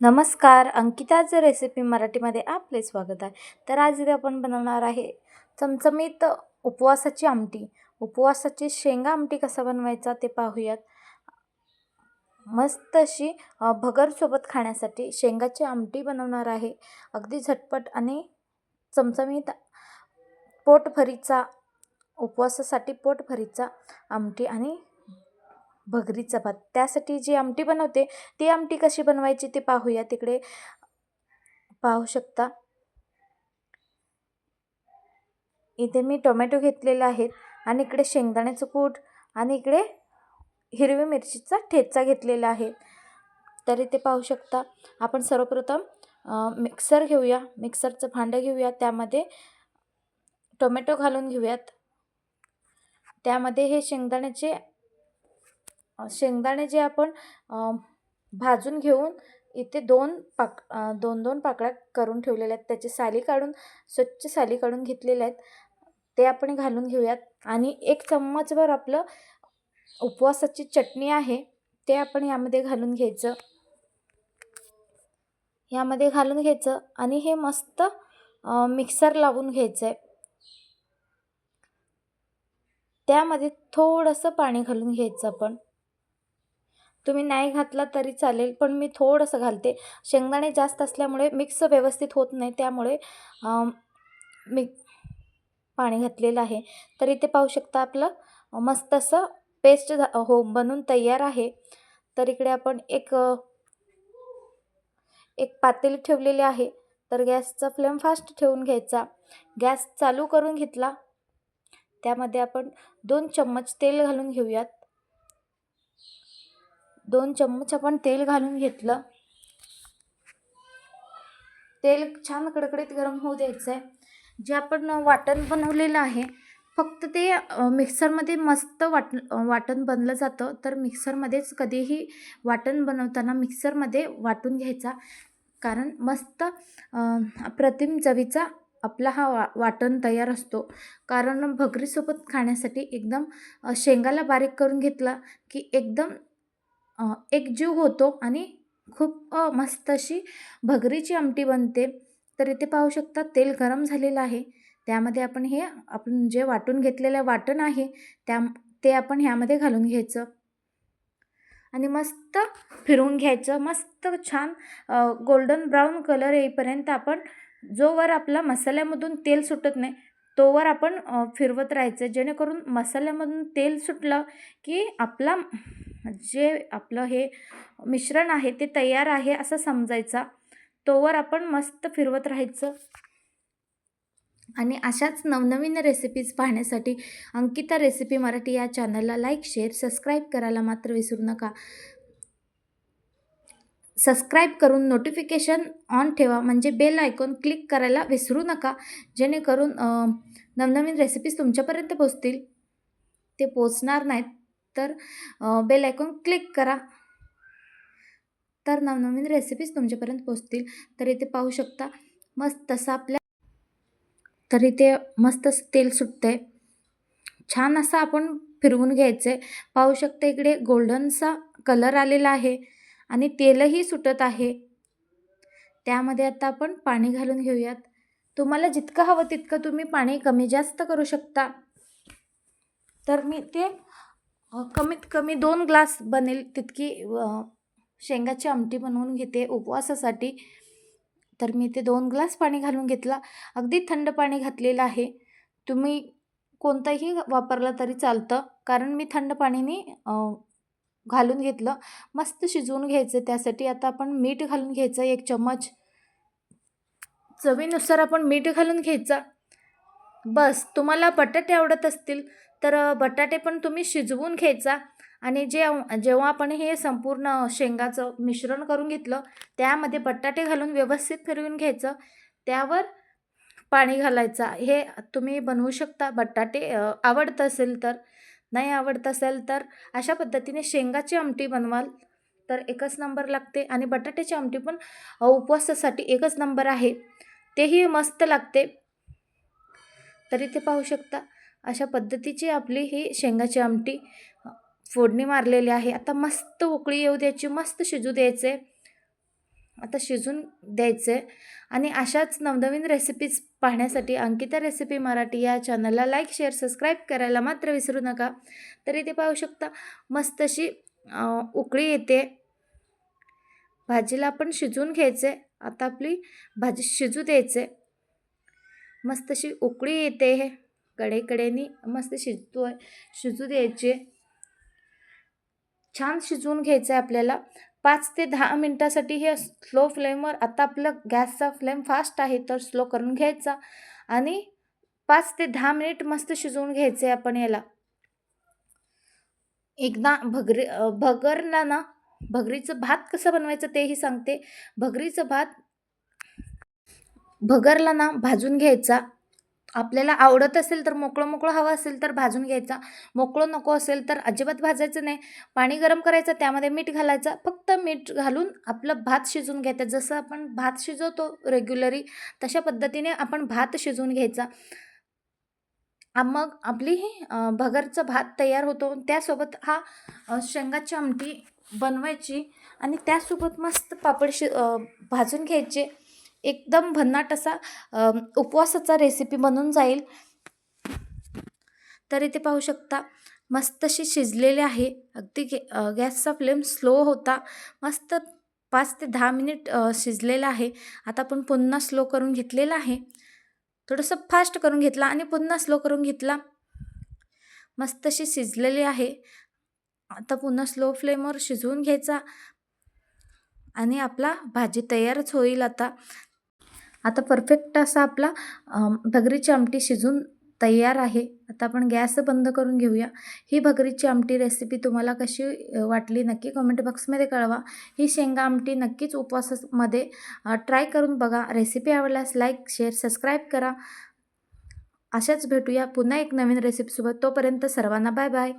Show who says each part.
Speaker 1: नमस्कार अंकिताचं रेसिपी मराठीमध्ये आपले स्वागत आहे. तर आज इथे आपण बनवणार आहे चमचमीत उपवासाची आमटी. उपवासाची शेंगा आमटी कसा बनवायचा ते पाहूयात. मस्त अशी भगरसोबत खाण्यासाठी शेंगाची आमटी बनवणार आहे. अगदी झटपट आणि चमचमीत पोटभरीचा उपवासासाठी पोटभरीचा आमटी आणि भगरीचा भात त्यासाठी जी आमटी बनवते ती आमटी कशी बनवायची ते पाहूया. तिकडे पाहू शकता. इथे मी टोमॅटो घेतलेले आहेत आणि इकडे शेंगदाण्याचं कूट आणि इकडे हिरवी मिरचीचा ठेचा घेतलेला आहे. तर इथे पाहू शकता. आपण सर्वप्रथम मिक्सर घेऊया. मिक्सरचं भांडं घेऊया. त्यामध्ये टोमॅटो घालून घेऊयात. त्यामध्ये हे शेंगदाण्याचे शेंगदाणे जे आपण भाजून घेऊन इथे दोन पाक दोन दोन पाकळ्या करून ठेवलेल्या आहेत. त्याची साली काढून स्वच्छ साली काढून घेतलेल्या आहेत. ते आपण घालून घेऊयात. आणि एक चम्मचभर आपलं उपवासाची चटणी आहे ते आपण यामध्ये घालून घ्यायचं. यामध्ये घालून घ्यायचं आणि हे मस्त मिक्सर लावून घ्यायचं आहे त्यामध्ये थोडंसं पाणी घालून घ्यायचं आपण. तुम्ही नाही घातला तरी चालेल पण मी थोडंसं घालते. शेंगदाणे जास्त असल्यामुळे मिक्स व्यवस्थित होत नाही त्यामुळे मी पाणी घातलेलं आहे. तर इथे पाहू शकता आपलं मस्त असं पेस्ट झा हो बनून तयार आहे. तर इकडे आपण एक एक पातेली ठेवलेली आहे. तर गॅसचा फ्लेम फास्ट ठेवून घ्यायचा. गॅस चालू करून घेतला. त्यामध्ये आपण दोन चम्मच तेल घालून घेऊयात. दोन चम्मच आपण तेल घालून घेतलं. तेल छान कडकडीत गरम होऊ द्यायचं आहे जे आपण वाटण बनवलेलं आहे फक्त ते मिक्सरमध्ये मस्त वाट वाटण बनलं जातं. तर मिक्सरमध्येच कधीही वाटण बनवताना मिक्सरमध्ये वाटून घ्यायचा. कारण मस्त अप्रतिम चवीचा आपला हा वा वाटण तयार असतो. कारण भगरीसोबत खाण्यासाठी एकदम शेंगाला बारीक करून घेतला की एकदम एकजीव होतो आणि खूप मस्त अशी भगरीची आमटी बनते. तर इथे पाहू शकता तेल गरम झालेलं आहे. त्यामध्ये आपण हे आपण जे वाटून घेतलेलं वाटण आहे त्या ते आपण ह्यामध्ये घालून घ्यायचं. आणि मस्त फिरवून घ्यायचं. मस्त छान गोल्डन ब्राऊन कलर येईपर्यंत आपण जोवर आपला मसाल्यामधून तेल सुटत नाही तोवर आपण फिरवत राहायचं. जेणेकरून मसाल्यामधून तेल सुटलं की आपला जे आपलं हे मिश्रण आहे ते तयार आहे असं समजायचा. तोवर आपण मस्त फिरवत राहायचं. आणि अशाच नवनवीन रेसिपीज पाहण्यासाठी अंकिता रेसिपी मराठी या चॅनलला लाईक शेअर सबस्क्राईब करायला मात्र विसरू नका. सबस्क्राईब करून नोटिफिकेशन ऑन ठेवा म्हणजे बेल आयकॉन क्लिक करायला विसरू नका. जेणेकरून नवनवीन रेसिपीज तुमच्यापर्यंत पोचतील ते पोचणार नाहीत. तर बेल आयकॉन क्लिक करा. तर नवनवीन रेसिपीज तुमच्यापर्यंत पोचतील तर इथे पाहू शकता मस्त तसा आपल्या तर इथे मस्त असं तेल सुटतं आहे छान असं आपण फिरवून घ्यायचं आहे पाहू शकता इकडे गोल्डनसा कलर आलेला आहे आणि तेलही सुटत आहे. त्यामध्ये आता आपण पाणी घालून घेऊयात. तुम्हाला जितकं हवं तितकं तुम्ही पाणी कमी जास्त करू शकता. तर मी ते कमीत कमी दोन ग्लास बनेल तितकी शेंगाची आमटी बनवून घेते उपवासासाठी. तर मी ते दोन ग्लास पाणी घालून घेतला. अगदी थंड पाणी घातलेलं आहे. तुम्ही कोणताही वापरला तरी चालतं. कारण मी थंड पाणीने घालून घेतलं. मस्त शिजवून घ्यायचं त्यासाठी. आता आपण मीठ घालून घ्यायचं. एक चम्मच चवीनुसार आपण मीठ घालून घ्यायचं. बस तुम्हाला बटाटे आवडत असतील तर बटाटे पण तुम्ही शिजवून घ्यायचा. आणि जे जेव्हा आपण हे संपूर्ण शेंगाचं मिश्रण करून घेतलं त्यामध्ये बटाटे घालून व्यवस्थित फिरवून घ्यायचं. त्यावर पाणी घालायचं. हे तुम्ही बनवू शकता. बटाटे आवडत असेल तर नाही आवडत असेल तर अशा पद्धतीने शेंगाची आमटी बनवाल. तर एकच नंबर लागते. आणि बटाट्याची आमटी पण उपवासासाठी एकच नंबर आहे. तेही मस्त लागते. तरी ते पाहू शकता. अशा पद्धतीची आपली ही शेंगाची आमटी फोडणी मारलेली आहे. आता मस्त उकळी येऊ द्यायची मस्त शिजू द्यायचे. आता शिजून द्यायचं. आहे आणि अशाच नवनवीन रेसिपीज पाहण्यासाठी अंकिता रेसिपी मराठी या चॅनलला लाईक शेअर सबस्क्राईब करायला मात्र विसरू नका. तर इथे पाहू शकता. मस्त अशी उकळी येते. भाजीला आपण शिजवून घ्यायचे. आता आपली भाजी शिजू द्यायचे. मस्त अशी उकळी येते हे कडेकडेनी मस्त शिजतो आहे शिजू द्यायचे. छान शिजवून घ्यायचं आहे आपल्याला. पाच ते दहा मिनटासाठी हे स्लो फ्लेमवर आता आपलं गॅसचा फ्लेम फास्ट आहे तर स्लो करून घ्यायचा. आणि पाच ते दहा मिनिट मस्त शिजवून घ्यायचे आपण याला. एकदा भगरी भगरला ना भगरीचं भात कसं बनवायचं तेही सांगते. भगरीचं भात भगरला ना भाजून घ्यायचा. आपल्याला आवडत असेल तर मोकळं मोकळं हवं असेल तर भाजून घ्यायचा. मोकळं नको असेल तर अजिबात भाजायचं नाही. पाणी गरम करायचं त्यामध्ये मीठ घालायचं. फक्त मीठ घालून आपलं भात शिजवून घ्यायचं. जसं आपण भात शिजवतो रेग्युलरी तशा पद्धतीने आपण भात शिजवून घ्यायचा. मग आपली भगरचं भगरचा भात तयार होतो. त्यासोबत हा शेंगाची आमटी बनवायची आणि त्यासोबत मस्त पापड शि भाजून घ्यायचे. एकदम भन्नाट असा उपवासाचा रेसिपी बनून जाईल. तर इथे पाहू शकता मस्त अशी शिजलेले आहे. अगदी गॅ गॅसचा फ्लेम स्लो होता. मस्त पाच ते दहा मिनिट शिजलेला शिजलेलं आहे. आता आपण पुन्हा स्लो करून घेतलेलं आहे. थोडंसं फास्ट करून घेतला आणि पुन्हा स्लो करून घेतला. मस्त अशी शिजलेली आहे. आता पुन्हा स्लो फ्लेमवर शिजवून घ्यायचा. आणि आपला भाजी तयारच होईल आता. आता परफेक्ट असा आपला भगरीची आमटी शिजून तयार आहे. आता आपण गॅस बंद करून घेऊया. ही भगरीची आमटी रेसिपी तुम्हाला कशी वाटली नक्की कमेंट बॉक्समध्ये कळवा. ही शेंगा आमटी नक्कीच उपवासामध्ये ट्राय करून बघा. रेसिपी आवडल्यास लाईक शेअर सबस्क्राईब करा. अशाच भेटूया पुन्हा एक नवीन रेसिपीसोबत तोपर्यंत सर्वांना बाय बाय